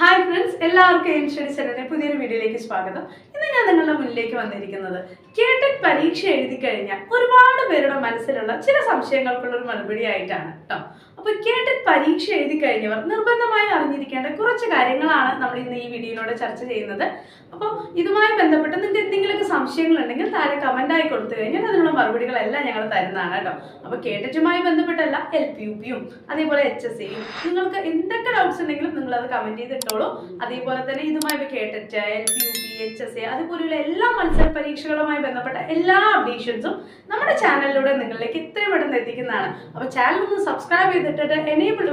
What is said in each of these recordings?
Hi friends എല്ലാവർക്കും insurance എന്നെ പുതിയൊരു വീഡിയോയിലേക്ക് സ്വാഗതം. ഇന്ന് ഞാൻ നിങ്ങളുടെ മുന്നിലേക്ക് വന്നിരിക്കുന്നത് കേട്ടറ്റ് പരീക്ഷ എഴുതി കഴിഞ്ഞാൽ ഒരുപാട് പേരുടെ മനസ്സിലുള്ള ചില സംശയങ്ങൾക്കുള്ള ഒരു മറുപടി ആയിട്ടാണ് കേട്ടോ അപ്പൊ കേട്ടറ്റ് പരീക്ഷ എഴുതി കഴിഞ്ഞവർ നിർബന്ധമായും അറിഞ്ഞിരിക്കേണ്ട കുറച്ച് കാര്യങ്ങളാണ് നമ്മൾ ഇന്ന് ഈ വീഡിയോയിലൂടെ ചർച്ച ചെയ്യുന്നത്. അപ്പോൾ ഇതുമായി ബന്ധപ്പെട്ട് നിങ്ങൾക്ക് എന്തെങ്കിലുമൊക്കെ സംശയങ്ങൾ ഉണ്ടെങ്കിൽ താഴെ കമന്റ് ആയി കൊടുത്തു കഴിഞ്ഞാൽ അതിനുള്ള മറുപടികളെല്ലാം ഞങ്ങൾ തരുന്നതാണ് കേട്ടോ അപ്പൊ കേട്ടറ്റുമായി ബന്ധപ്പെട്ടല്ല എൽ പി യു പിയും അതേപോലെ എച്ച് എസ് സിയും നിങ്ങൾക്ക് എന്തൊക്കെ ഡൗട്ട്സ് ഉണ്ടെങ്കിലും നിങ്ങൾ അത് കമന്റ് ചെയ്തിട്ടോളൂ. അതേപോലെ തന്നെ ഇതുമായി ഇപ്പൊ KTET L P U P H S A അതുപോലെയുള്ള എല്ലാ മത്സര പരീക്ഷകളുമായി ബന്ധപ്പെട്ട എല്ലാ അപ്ഡേഷൻസും നമ്മുടെ ചാനലിലൂടെ നിങ്ങളിലേക്ക് ഇത്രയും പെട്ടെന്ന് എത്തിക്കുന്നതാണ്. അപ്പൊ ചാനൽ ഒന്ന് സബ്സ്ക്രൈബ് ചെയ്തിട്ട് എനേബിൾ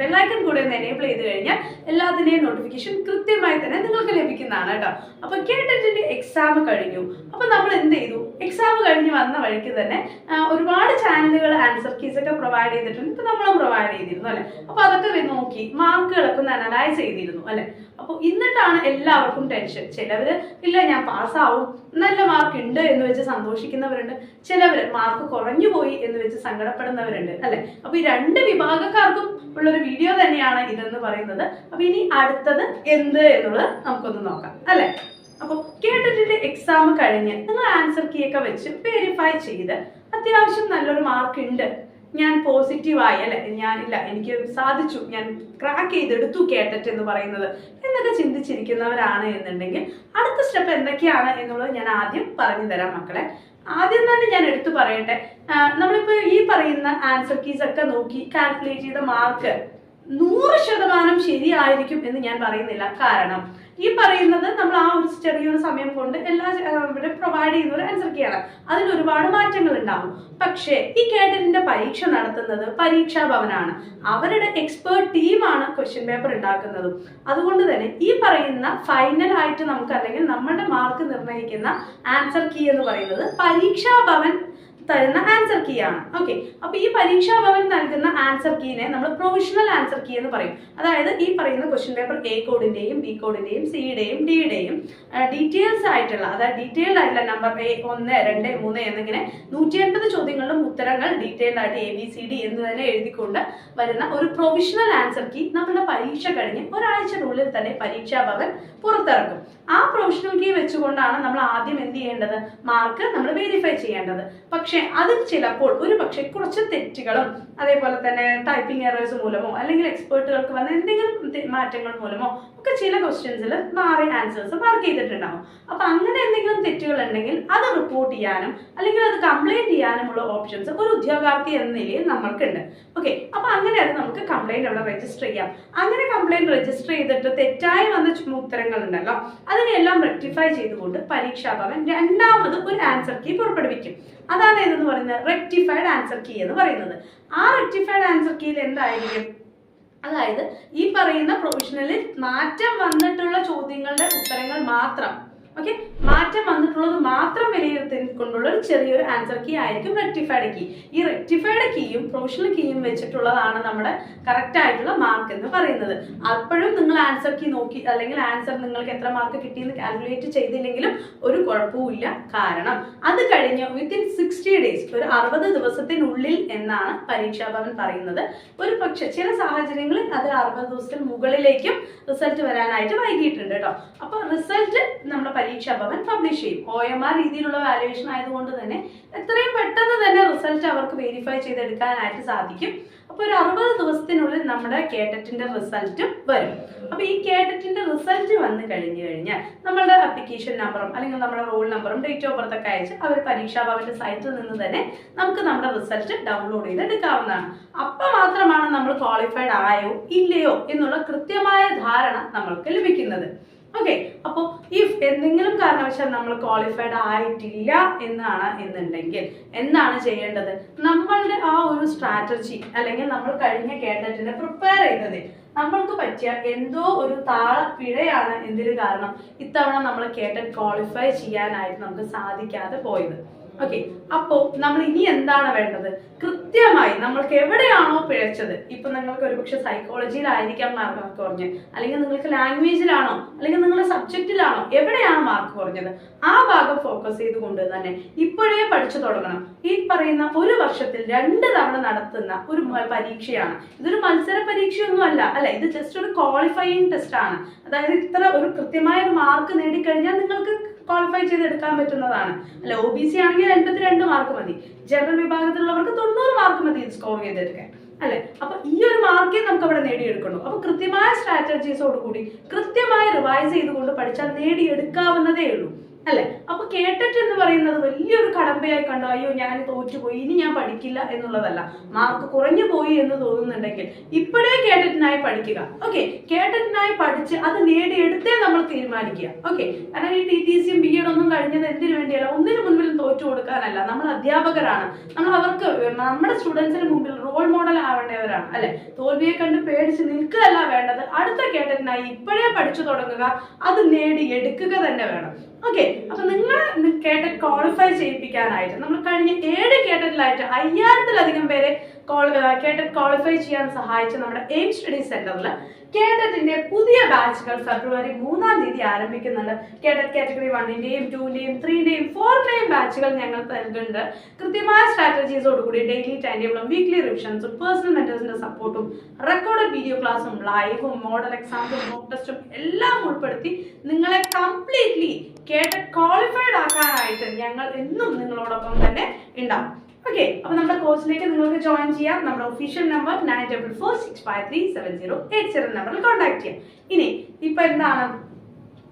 ബെല്ലൈക്കൺ കൂടെ ഒന്ന് എനേബിൾ ചെയ്ത് കഴിഞ്ഞാൽ എല്ലാത്തിന്റെയും നോട്ടിഫിക്കേഷൻ കൃത്യമായി തന്നെ നിങ്ങൾക്ക് ലഭിക്കുന്നതാണ് കേട്ടോ. അപ്പൊ കേട്ടറ്റിന്റെ എക്സാം കഴിഞ്ഞു. അപ്പൊ നമ്മൾ എന്ത് ചെയ്തു? എക്സാം കഴിഞ്ഞ് വന്ന വഴിക്ക് തന്നെ ഒരുപാട് ചാനലുകൾ ആൻസർ കീസ് ഒക്കെ പ്രൊവൈഡ് ചെയ്തിട്ടുണ്ട്. ഇപ്പൊ നമ്മളും പ്രൊവൈഡ് ചെയ്തിരുന്നു അല്ലെ? അപ്പൊ അതൊക്കെ നോക്കി മാർക്കുകളൊക്കെ ഒന്ന് അനലൈസ് ചെയ്തിരുന്നു അല്ലെ? അപ്പൊ ഇന്നിട്ടാണ് എല്ലാവർക്കും ടെൻഷൻ ചിലവര് ഇല്ല ഞാൻ പാസ്സാവും. നല്ല മാർക്ക് ഉണ്ട് എന്ന് വെച്ച് സന്തോഷിക്കുന്നവരുണ്ട്. ചിലവർ മാർക്ക് കുറഞ്ഞു പോയി എന്ന് വെച്ച് സങ്കടപ്പെടുന്നവരുണ്ട് അല്ലെ? അപ്പൊ ഈ രണ്ട് വിഭാഗക്കാർക്കും ഉള്ളൊരു വീഡിയോ തന്നെയാണ് ഇതെന്ന് പറയുന്നത്. അപ്പൊ ഇനി അടുത്തത് എന്ത് എന്നുള്ളത് നമുക്കൊന്ന് നോക്കാം അല്ലെ? അപ്പോൾ കേട്ടിട്ട് എക്സാം കഴിഞ്ഞ്. നിങ്ങൾ ആൻസർ കീ ഒക്കെ വെച്ച് വെരിഫൈ ചെയ്ത് അത്യാവശ്യം നല്ലൊരു മാർക്ക് ഉണ്ട് ഞാൻ പോസിറ്റീവായി അല്ലെ? ഞാൻ ഇല്ല എനിക്ക് സാധിച്ചു. ഞാൻ ക്രാക്ക് ചെയ്തെടുത്തു കേട്ടിട്ട് എന്ന് പറയുന്നത്. എന്നൊക്കെ ചിന്തിച്ചിരിക്കുന്നവരാണ് എന്നുണ്ടെങ്കിൽ അടുത്ത സ്റ്റെപ്പ് എന്തൊക്കെയാണ് എന്നുള്ളത് ഞാൻ ആദ്യം പറഞ്ഞു തരാം മക്കളെ. ആദ്യം തന്നെ ഞാൻ എടുത്തു പറയട്ടെ. നമ്മളിപ്പോൾ നമ്മളിപ്പോ ഈ പറയുന്ന ആൻസർ കീസ് ഒക്കെ നോക്കി കാൽക്കുലേറ്റ് ചെയ്ത മാർക്ക് നൂറ് ശതമാനം ശരിയായിരിക്കും എന്ന് ഞാൻ പറയുന്നില്ല. കാരണം ഈ പറയുന്നത് നമ്മൾ ആ ഒരു ചെറിയൊരു സമയം കൊണ്ട് എല്ലാ ഇവിടെ പ്രൊവൈഡ് ചെയ്യുന്ന ഒരു ആൻസർ കീയാണ് അതിൽ ഒരുപാട് മാറ്റങ്ങൾ ഉണ്ടാവും പക്ഷേ ഈ കേഡറിന്റെ പരീക്ഷ നടത്തുന്നത് പരീക്ഷാ ഭവനാണ്. അവരുടെ എക്സ്പേർട്ട് ടീമാണ് ക്വസ്റ്റ്യൻ പേപ്പർ ഉണ്ടാക്കുന്നതും. അതുകൊണ്ട് തന്നെ ഈ പറയുന്ന ഫൈനൽ ആയിട്ട് നമുക്ക് അല്ലെങ്കിൽ നമ്മുടെ മാർക്ക് നിർണയിക്കുന്ന ആൻസർ കീ എന്ന് പറയുന്നത് പരീക്ഷാ ഭവൻ തരുന്ന ആൻസർ കീ ആണ്. ഓക്കെ അപ്പൊ ഈ പരീക്ഷാ ഭവൻ നൽകുന്ന ആൻസർ കീനെ നമ്മൾ പ്രൊവിഷണൽ ആൻസർ കീ എന്ന് പറയും. അതായത് ഈ പറയുന്ന ക്വസ്റ്റ്യൻ പേപ്പർ എ കോഡിന്റെയും ബി കോഡിന്റെയും സിയുടെയും ഡിയുടെയും ഡീറ്റെയിൽസ് ആയിട്ടുള്ള അതായത് ഡീറ്റെയിൽഡ് ആയിട്ടുള്ള നമ്പർ എ ഒന്ന് രണ്ട് മൂന്ന് എന്നിങ്ങനെ നൂറ്റി എൺപത് ചോദ്യങ്ങളിലും ഉത്തരങ്ങൾ ഡീറ്റെയിൽഡ് ആയിട്ട് എ ബി സി ഡി എന്ന് തന്നെ എഴുതിക്കൊണ്ട് വരുന്ന ഒരു പ്രൊവിഷണൽ ആൻസർ കീ നമ്മുടെ പരീക്ഷ കഴിഞ്ഞ് ഒരാഴ്ചക്കുള്ളിൽ തന്നെ പരീക്ഷാ ഭവൻ പുറത്തിറക്കും. ആ പ്രൊവിഷണൽ കീ വെച്ചുകൊണ്ടാണ് നമ്മൾ ആദ്യം എന്ത് ചെയ്യേണ്ടത്? മാർക്ക് നമ്മൾ വെരിഫൈ ചെയ്യേണ്ടത്. പക്ഷെ അതിൽ ചിലപ്പോൾ ഒരു പക്ഷെ കുറച്ച് തെറ്റുകളും അതേപോലെ തന്നെ ടൈപ്പിംഗ് എറേഴ്സ് മൂലമോ അല്ലെങ്കിൽ എക്സ്പേർട്ടുകൾക്ക് വന്ന എന്തെങ്കിലും മാറ്റങ്ങൾ മൂലമോ ഒക്കെ ചില ക്വസ്റ്റ്യൻസിൽ മാറി ആൻസേഴ്സ് മാർക്ക് ചെയ്തിട്ടുണ്ടാവും. അപ്പൊ അങ്ങനെ എന്തെങ്കിലും തെറ്റുകൾ ഉണ്ടെങ്കിൽ അത് റിപ്പോർട്ട് ചെയ്യാനും അല്ലെങ്കിൽ അത് കംപ്ലൈന്റ് ചെയ്യാനുമുള്ള ഓപ്ഷൻസ് ഒരു ഉദ്യോഗാർത്ഥി എന്ന നിലയിൽ നമ്മൾക്കുണ്ട്. ഓക്കെ അപ്പൊ അങ്ങനെ അത് നമുക്ക് കംപ്ലൈന്റ് അവിടെ രജിസ്റ്റർ ചെയ്യാം. അങ്ങനെ കംപ്ലൈന്റ് രജിസ്റ്റർ ചെയ്തിട്ട് തെറ്റായി വന്ന ഉത്തരങ്ങൾ ഉണ്ടല്ലോ അതിനെല്ലാം റെക്ടിഫൈ ചെയ്തുകൊണ്ട് പരീക്ഷാഭവൻ രണ്ടാമത് ഒരു ആൻസർ കീ പുറപ്പെടുവിക്കും. അതാണ് ഏതെന്ന് പറയുന്നത്? റെക്ടിഫൈഡ് ആൻസർ കീ എന്ന് പറയുന്നത്. ആ റെക്ടിഫൈഡ് ആൻസർ കീയിൽ എന്തായിരിക്കും? അതായത് ഈ പറയുന്ന പ്രൊവിഷനിൽ മാറ്റം വന്നിട്ടുള്ള ചോദ്യങ്ങളുടെ ഉത്തരങ്ങൾ മാത്രം ഓക്കെ മാറ്റം വന്നിട്ടുള്ളത് മാത്രം വിലയിരുത്തിക്കൊണ്ടുള്ള ഒരു ചെറിയൊരു ആൻസർ കീ ആയിരിക്കും റെക്ടിഫൈഡ് കീ ഈ റെക്ടിഫൈഡ് കീയും പ്രൊഫഷണൽ കീയും വെച്ചിട്ടുള്ളതാണ് നമ്മുടെ കറക്റ്റ് ആയിട്ടുള്ള മാർക്ക് എന്ന് പറയുന്നത്. അപ്പോഴും നിങ്ങൾ ആൻസർ കീ നോക്കി അല്ലെങ്കിൽ ആൻസർ നിങ്ങൾക്ക് എത്ര മാർക്ക് കിട്ടിയെന്ന് കാൽക്കുലേറ്റ് ചെയ്തില്ലെങ്കിലും ഒരു കുഴപ്പവുമില്ല. കാരണം അത് കഴിഞ്ഞ് വിത്തിൻ സിക്സ്റ്റി ഡേയ്സ് ഒരു അറുപത് ദിവസത്തിനുള്ളിൽ എന്നാണ് പരീക്ഷാ ഭവൻ പറയുന്നത്. ഒരു പക്ഷെ ചില സാഹചര്യങ്ങളിൽ അത് അറുപത് ദിവസത്തിന് മുകളിലേക്കും റിസൾട്ട് വരാനായിട്ട് വൈകിയിട്ടുണ്ട് കേട്ടോ. അപ്പൊ റിസൾട്ട് നമ്മുടെ പരീക്ഷാ ഭവൻ പബ്ലിഷ് ചെയ്യും. ഒ എം ആർ രീതിയിലുള്ള വാലുവേഷൻ ആയതുകൊണ്ട് തന്നെ എത്രയും പെട്ടെന്ന് തന്നെ റിസൾട്ട് അവർക്ക് വെരിഫൈ ചെയ്തെടുക്കാനായിട്ട് സാധിക്കും. അപ്പോൾ ഒരു അറുപത് ദിവസത്തിനുള്ളിൽ നമ്മുടെ കേട്ടറ്റിന്റെ റിസൾട്ടും വരും. അപ്പോൾ ഈ കേട്ടറ്റിന്റെ റിസൾട്ട് വന്നു കഴിഞ്ഞു കഴിഞ്ഞാൽ നമ്മളുടെ അപ്ലിക്കേഷൻ നമ്പറും അല്ലെങ്കിൽ നമ്മുടെ റോൾ നമ്പറും ഡേറ്റ് ഓഫ് ബർത്ത് ഒക്കെ അയച്ച് അവർ പരീക്ഷാ ഭവന്റെ സൈറ്റിൽ നിന്ന് തന്നെ നമുക്ക് നമ്മുടെ റിസൾട്ട് ഡൗൺലോഡ് ചെയ്ത് എടുക്കാവുന്നതാണ് അപ്പൊ മാത്രമാണ് നമ്മൾ ക്വാളിഫൈഡ് ആയോ ഇല്ലയോ എന്നുള്ള കൃത്യമായ ധാരണ നമ്മൾക്ക് ലഭിക്കുന്നത്. ഓക്കെ അപ്പോൾ ഇഫ് എന്തെങ്കിലും കാരണവശാൽ നമ്മൾ ക്വാളിഫൈഡ് ആയിട്ടില്ല എന്നാണ് എന്നുണ്ടെങ്കിൽ എന്താണ് ചെയ്യേണ്ടത്? നമ്മളുടെ ആ ഒരു സ്ട്രാറ്റജി അല്ലെങ്കിൽ നമ്മൾ കഴിഞ്ഞ കേട്ടറ്റിനെ പ്രിപ്പയർ ചെയ്തത് നമ്മൾക്ക് പറ്റിയ എന്തോ ഒരു താള പിഴയാണ് എന്തിനു കാരണം ഇത്തവണ നമ്മൾ കേട്ടറ്റ് ക്വാളിഫൈ ചെയ്യാനായിട്ട് നമുക്ക് സാധിക്കാതെ പോയത്. ഓക്കെ അപ്പോ നമ്മൾ ഇനി എന്താണ് വേണ്ടത്? കൃത്യമായി നമ്മൾക്ക് എവിടെയാണോ പിഴച്ചത്? ഇപ്പൊ നിങ്ങൾക്ക് ഒരുപക്ഷെ സൈക്കോളജിയിലായിരിക്കാം മാർക്ക് കുറഞ്ഞത്. അല്ലെങ്കിൽ നിങ്ങൾക്ക് ലാംഗ്വേജിലാണോ അല്ലെങ്കിൽ നിങ്ങളുടെ സബ്ജക്റ്റിലാണോ എവിടെയാണ് മാർക്ക് കുറഞ്ഞത്? ആ ഭാഗം ഫോക്കസ് ചെയ്തുകൊണ്ട് തന്നെ ഇപ്പോഴേ പഠിച്ചു തുടങ്ങണം. ഈ പറയുന്ന ഒരു വർഷത്തിൽ രണ്ട് തവണ നടത്തുന്ന ഒരു പരീക്ഷയാണ്. ഇതൊരു മത്സര പരീക്ഷയൊന്നും അല്ല അല്ലെ ഇത് ജസ്റ്റ് ഒരു ക്വാളിഫയിങ് ടെസ്റ്റ് ആണ്. അതായത് ഇത്ര ഒരു കൃത്യമായ ഒരു മാർക്ക് നേടിക്കഴിഞ്ഞാൽ നിങ്ങൾക്ക് ക്വാളിഫൈ ചെയ്തെടുക്കാൻ പറ്റുന്നതാണ്. അല്ല ഒ ബി സി ആണെങ്കിൽ എൺപത്തിരണ്ട് മാർക്ക് മതി. ജനറൽ വിഭാഗത്തിലുള്ളവർക്ക് തൊണ്ണൂറ് മാർക്ക് മതി സ്കോർ ചെയ്തെടുക്കാൻ അല്ലെ? അപ്പൊ ഈ ഒരു മാർക്കേ നമുക്ക് അവിടെ നേടിയെടുക്കണം അപ്പൊ കൃത്യമായ സ്ട്രാറ്റജീസോട് കൂടി കൃത്യമായി റിവൈസ് ചെയ്തുകൊണ്ട് പഠിച്ചാൽ നേടിയെടുക്കാവുന്നതേ ഉള്ളൂ. അല്ലെ? അപ്പൊ കേട്ടിട്ട് എന്ന് പറയുന്നത് വലിയൊരു കടമ്പയായി കണ്ടു അയ്യോ ഞാൻ തോറ്റുപോയി ഇനി ഞാൻ പഠിക്കില്ല എന്നുള്ളതല്ല. മാർക്ക് കുറഞ്ഞു പോയി എന്ന് തോന്നുന്നുണ്ടെങ്കിൽ ഇപ്പോഴേ കേട്ടിട്ടിനായി പഠിക്കുക. ഓക്കെ കേട്ടിട്ടിനായി പഠിച്ച് അത് നേടിയെടുത്തേ നമ്മൾ തീരുമാനിക്കുക. ഓക്കെ കാരണം ഈ ടി ടി സിയും ബി എഡ് ഒന്നും കഴിഞ്ഞത് എന്തിനു വേണ്ടിയല്ല? ഒന്നിനു മുൻപിലും തോറ്റു കൊടുക്കാനല്ല. നമ്മൾ അധ്യാപകരാണ്. നമ്മൾ അവർക്ക് നമ്മുടെ സ്റ്റുഡൻസിന് മുമ്പിൽ റോൾ മോഡൽ ആവേണ്ടവരാണ്. അല്ലെ? തോൽവിയെ കണ്ട് പേടിച്ച് നിൽക്കുകയല്ല വേണ്ടത്. അടുത്ത കേട്ടിട്ടിനായി ഇപ്പോഴേ പഠിച്ചു തുടങ്ങുക. അത് നേടിയെടുക്കുക തന്നെ വേണം. ഓക്കെ അപ്പൊ നിങ്ങൾ കേട്ട ക്വാളിഫൈ ചെയ്യിപ്പിക്കാനായിട്ട് നമ്മൾ കഴിഞ്ഞ ഏഴ് കേട്ടറ്റിലായിട്ട് അയ്യായിരത്തിലധികം പേരെ കേട്ടറ്റ് ക്വാളിഫൈ ചെയ്യാൻ സഹായിച്ച നമ്മുടെ എയിം സ്റ്റഡി സെന്ററിൽ കേഡറ്റിന്റെ പുതിയ ബാച്ചുകൾ ഫെബ്രുവരി മൂന്നാം തീയതി ആരംഭിക്കുന്നുണ്ട്. കേഡറ്റ് കാറ്റഗറി വണ്ണിന്റെയും ടൂന്റെയും ത്രീന്റെയും ഫോറിന്റെയും ബാച്ചുകൾ ഞങ്ങൾ നൽകുന്നുണ്ട് കൃത്യമായ സ്ട്രാറ്റജീസോടുകൂടി ഡെയിലി ടൈം ടേബിളും വീക്ക്ലി റിവിഷൻസും പേഴ്സണൽ മെന്റേഴ്സിന്റെ സപ്പോർട്ടും റെക്കോർഡ് വീഡിയോ ക്ലാസ്സും ലൈവും മോഡൽ എക്സാംസും മോക്ക് ടെസ്റ്റും എല്ലാം ഉൾപ്പെടുത്തി നിങ്ങളെ കംപ്ലീറ്റ്ലി കേഡറ്റ് ക്വാളിഫൈഡ് ആക്കാനായിട്ട് ഞങ്ങൾ എന്നും നിങ്ങളോടൊപ്പം തന്നെ ഉണ്ടാവും. ഓക്കെ അപ്പൊ നമ്മുടെ കോഴ്സിലേക്ക് നിങ്ങൾക്ക് ജോയിൻ ചെയ്യാം. നമ്മുടെ official number nine double four six five three seven zero eight zero നമ്പറിൽ കോൺടാക്ട് ചെയ്യാം. ഇനി ഇപ്പൊ എന്താണ്?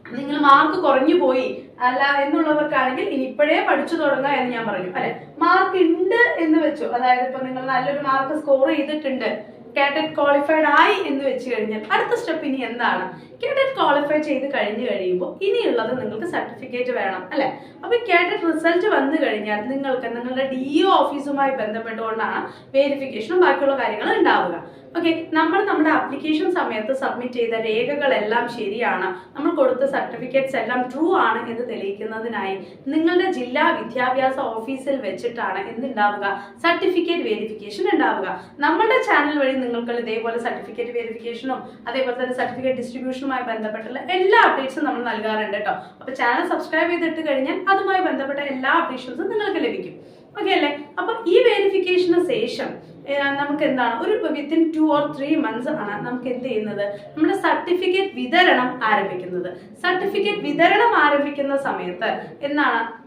നിങ്ങൾ മാർക്ക് കുറഞ്ഞു പോയി അല്ല എന്നുള്ളവർക്കാണെങ്കിൽ ഇനി ഇപ്പോഴേ പഠിച്ചു തുടങ്ങുക എന്ന് ഞാൻ പറഞ്ഞു. അല്ലെ? മാർക്ക് ഉണ്ട് എന്ന് വെച്ചു. അതായത് ഇപ്പൊ നിങ്ങൾ നല്ലൊരു മാർക്ക് സ്കോർ ചെയ്തിട്ടുണ്ട്. കാറ്ററ്റ് ക്വാളിഫൈഡ് ആയി എന്ന് വെച്ച് കഴിഞ്ഞാൽ അടുത്ത സ്റ്റെപ്പ് ഇനി എന്താണ്? കാഡറ്റ് ക്വാളിഫൈ ചെയ്ത് കഴിഞ്ഞ് കഴിയുമ്പോൾ ഇനിയുള്ളത് നിങ്ങൾക്ക് സർട്ടിഫിക്കറ്റ് വേണം അല്ലെ? അപ്പൊ കാഡറ്റ് റിസൾട്ട് വന്നു കഴിഞ്ഞാൽ നിങ്ങൾക്ക് നിങ്ങളുടെ ഡി ഓഫീസുമായി ബന്ധപ്പെട്ടുകൊണ്ടാണ് വെരിഫിക്കേഷനും ബാക്കിയുള്ള കാര്യങ്ങളും ഉണ്ടാവുക. ഓക്കെ നമ്മൾ നമ്മുടെ ആപ്ലിക്കേഷൻ സമയത്ത് സബ്മിറ്റ് ചെയ്ത രേഖകളെല്ലാം ശരിയാണ്. നമ്മൾ കൊടുത്ത സർട്ടിഫിക്കറ്റ്സ് എല്ലാം ട്രൂ ആണ് എന്ന് തെളിയിക്കുന്നതിനായി നിങ്ങളുടെ ജില്ലാ വിദ്യാഭ്യാസ ഓഫീസിൽ വെച്ചിട്ടാണ് എന്തുണ്ടാവുക? സർട്ടിഫിക്കറ്റ് വെരിഫിക്കേഷൻ ഉണ്ടാവുക. നമ്മുടെ ചാനൽ വഴി നിങ്ങൾക്ക് ഇതേപോലെ സർട്ടിഫിക്കറ്റ് വെരിഫിക്കേഷനും അതേപോലെ തന്നെ സർട്ടിഫിക്കറ്റ് ഡിസ്ട്രിബ്യൂഷനുമായി ബന്ധപ്പെട്ടുള്ള എല്ലാ അപ്ഡേറ്റ്സും നമ്മൾ നൽകാറുണ്ട് കേട്ടോ. അപ്പോൾ ചാനൽ സബ്സ്ക്രൈബ് ചെയ്തിട്ട് കഴിഞ്ഞാൽ അതുമായി ബന്ധപ്പെട്ട എല്ലാ അപ്ഡേഷൻസും നിങ്ങൾക്ക് ലഭിക്കും. ഓക്കെ അല്ലേ? അപ്പൊ ഈ വെരിഫിക്കേഷന് ശേഷം നമുക്ക് എന്താണ് ഒരു within two or three months ആണ് നമുക്ക് എന്ത് ചെയ്യുന്നത്? നമ്മുടെ സർട്ടിഫിക്കറ്റ് വിതരണം ആരംഭിക്കുന്നത്. സർട്ടിഫിക്കറ്റ് വിതരണം ആരംഭിക്കുന്ന സമയത്ത് എന്താണ്?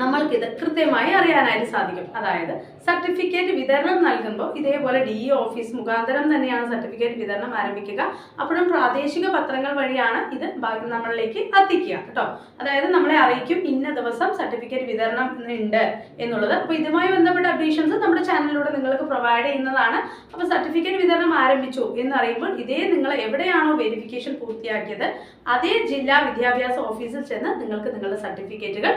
നമ്മൾക്കിത് കൃത്യമായി അറിയാനായിട്ട് സാധിക്കും. അതായത് സർട്ടിഫിക്കറ്റ് വിതരണം നൽകുമ്പോൾ ഇതേപോലെ ഡി ഇ ഓഫീസ് മുഖാന്തരം തന്നെയാണ് സർട്ടിഫിക്കറ്റ് വിതരണം ആരംഭിക്കുക. അപ്പോഴും പ്രാദേശിക പത്രങ്ങൾ വഴിയാണ് ഇത് നമ്മളിലേക്ക് എത്തിക്കുക കേട്ടോ. അതായത് നമ്മളെ അറിയിക്കും ഇന്ന ദിവസം സർട്ടിഫിക്കറ്റ് വിതരണം ഉണ്ട് എന്നുള്ളത്. അപ്പോൾ ഇതുമായി ബന്ധപ്പെട്ട അപ്ഡേഷൻസ് നമ്മുടെ ചാനലിലൂടെ നിങ്ങൾക്ക് പ്രൊവൈഡ് ചെയ്യുന്നതാണ്. അപ്പോൾ സർട്ടിഫിക്കറ്റ് വിതരണം ആരംഭിച്ചു എന്നറിയുമ്പോൾ ഇതേ നിങ്ങൾ എവിടെയാണോ വെരിഫിക്കേഷൻ പൂർത്തിയാക്കിയത് അതേ ജില്ലാ വിദ്യാഭ്യാസ ഓഫീസിൽ ചെന്ന് നിങ്ങൾക്ക് നിങ്ങളുടെ സർട്ടിഫിക്കറ്റുകൾ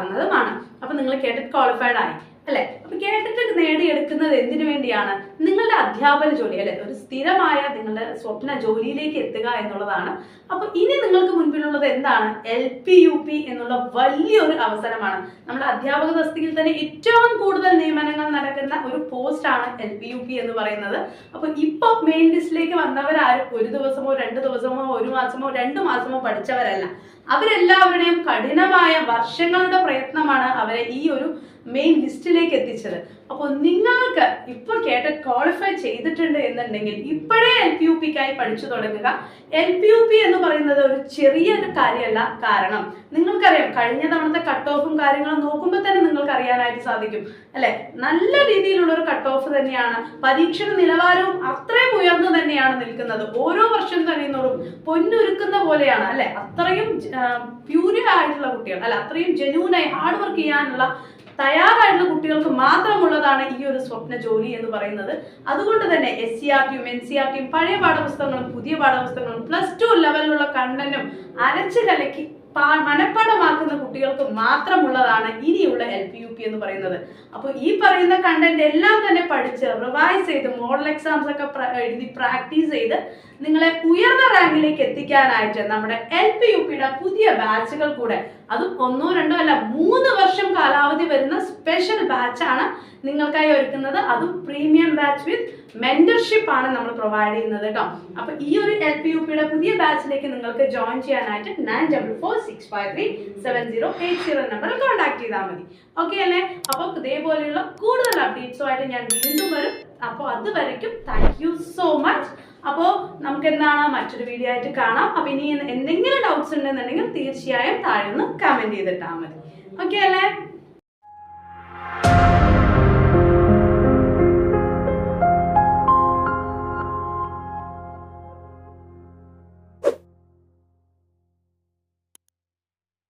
കൈപ്പറ്റാവുന്നതുമാണ് അപ്പോൾ നിങ്ങൾ കേട്ടിട്ട് ക്വാളിഫൈഡ് ആയി. അല്ലെ? അപ്പൊ കേട്ടിട്ട് നേടിയെടുക്കുന്നത് എന്തിനു വേണ്ടിയാണ്? നിങ്ങളുടെ അധ്യാപന ജോലി അല്ലെ? ഒരു സ്ഥിരമായ നിങ്ങളുടെ സ്വപ്ന ജോലിയിലേക്ക് എത്തുക എന്നുള്ളതാണ്. അപ്പൊ ഇനി നിങ്ങൾക്ക് മുൻപിലുള്ളത് എന്താണ്? എൽ പി യു പി എന്നുള്ള വലിയൊരു അവസരമാണ്. നമ്മുടെ അധ്യാപക തസ്തികയിൽ തന്നെ ഏറ്റവും കൂടുതൽ നിയമനങ്ങൾ നടക്കുന്ന ഒരു പോസ്റ്റ് ആണ് എൽ പി യു പി എന്ന് പറയുന്നത്. അപ്പൊ ഇപ്പൊ മെയിൻ ലിസ്റ്റിലേക്ക് വന്നവരാരും ഒരു ദിവസമോ രണ്ട് ദിവസമോ ഒരു മാസമോ രണ്ട് മാസമോ പഠിച്ചവരല്ല. അവരെല്ലാവരുടെയും കഠിനമായ വർഷങ്ങളുടെ പ്രയത്നമാണ് അവരെ ഈ ഒരു മെയിൻ ലിസ്റ്റിലേക്ക് എത്തിച്ചത്. അപ്പോൾ നിങ്ങൾക്ക് ഇപ്പോൾ കേട്ട ക്വാളിഫൈ ചെയ്തിട്ടുണ്ട് എന്നുണ്ടെങ്കിൽ ഇപ്പോഴേ എൽ പി യു പിക്കായി പഠിച്ചു തുടങ്ങുക. എൽ പി യു പി എന്ന് പറയുന്നത് ഒരു ചെറിയൊരു കാര്യമല്ല കാരണം നിങ്ങൾക്കറിയാം കഴിഞ്ഞ തവണത്തെ കട്ട് ഓഫും കാര്യങ്ങളും നോക്കുമ്പോൾ തന്നെ നിങ്ങൾക്ക് അറിയാനായിട്ട് സാധിക്കും. അല്ലെ? നല്ല രീതിയിലുള്ള ഒരു കട്ട് ഓഫ് തന്നെയാണ്. പരീക്ഷയുടെ നിലവാരവും അത്രയും ഉയർന്നു തന്നെയാണ് നിൽക്കുന്നത്. ഓരോ വർഷം കഴിയുന്നതോറും പൊന്നുരുക്കുന്ന പോലെയാണ്. അല്ലെ? അത്രയും പ്യൂരിയർ ആയിട്ടുള്ള കുട്ടികൾ. അല്ല അത്രയും ജെന്യൂനായി ഹാർഡ് വർക്ക് ചെയ്യാനുള്ള തയ്യാറായിട്ടുള്ള കുട്ടികൾക്ക് മാത്രമുള്ളതാണ് ഈ ഒരു സ്വപ്ന ജോലി എന്ന് പറയുന്നത്. അതുകൊണ്ട് തന്നെ എസ് സി ആർ ടിയും എൻ സി ആർ ടിയും പഴയ പാഠപുസ്തകങ്ങളും പുതിയ പാഠപുസ്തകങ്ങളും പ്ലസ് ടു ലെവലിലുള്ള കണ്ടന്റും അരച്ചു കലക്കി മനഃപ്പാഠമാക്കുന്ന കുട്ടികൾക്ക് മാത്രമുള്ളതാണ് ഇനിയുള്ള എൽ പി യു പി എന്ന് പറയുന്നത്. അപ്പോൾ ഈ പറയുന്ന കണ്ടന്റ് എല്ലാം തന്നെ പഠിച്ച് റിവൈസ് ചെയ്ത് മോഡൽ എക്സാംസ് ഒക്കെ എഴുതി പ്രാക്ടീസ് ചെയ്ത് നിങ്ങളെ ഉയർന്ന റാങ്കിലേക്ക് എത്തിക്കാനായിട്ട് നമ്മുടെ എൽ പി യു പിയുടെ പുതിയ ബാച്ചുകൾ കൂടെ അതും ഒന്നോ രണ്ടോ അല്ല മൂന്ന് വർഷം കാലാവധി വരുന്ന സ്പെഷ്യൽ ബാച്ചാണ് നിങ്ങൾക്കായി ഒരുക്കുന്നത്. അതും പ്രീമിയം ബാച്ച് വിത്ത് മെന്റർഷിപ്പ് ആണ് നമ്മൾ പ്രൊവൈഡ് ചെയ്യുന്നത് കേട്ടോ അപ്പൊ ഈ ഒരു എൽ പി യു പിയുടെ പുതിയ ബാച്ചിലേക്ക് നിങ്ങൾക്ക് ജോയിൻ ചെയ്യാനായിട്ട് nine double four six five three seven zero eight zero നമ്പറിൽ കോൺടാക്ട് ചെയ്താൽ മതി. ഓക്കെ അല്ലേ? അപ്പോൾ ഇതേപോലെയുള്ള കൂടുതൽ അപ്ഡേറ്റ്സുമായിട്ട് ഞാൻ വീണ്ടും വരും. അപ്പോൾ അതുവരയ്ക്കും താങ്ക് യു സോ മച്ച് അപ്പോൾ നമുക്ക് എന്താണ് മറ്റൊരു വീഡിയോ ആയിട്ട് കാണാം. അപ്പോൾ ഇനി എന്തെങ്കിലും ഡൗട്ട്സ് ഉണ്ടെന്നുണ്ടെങ്കിൽ തീർച്ചയായും താഴെ ഒന്ന് കമന്റ് ചെയ്തിട്ടാൽ മതി. ഓക്കെ അല്ലേ?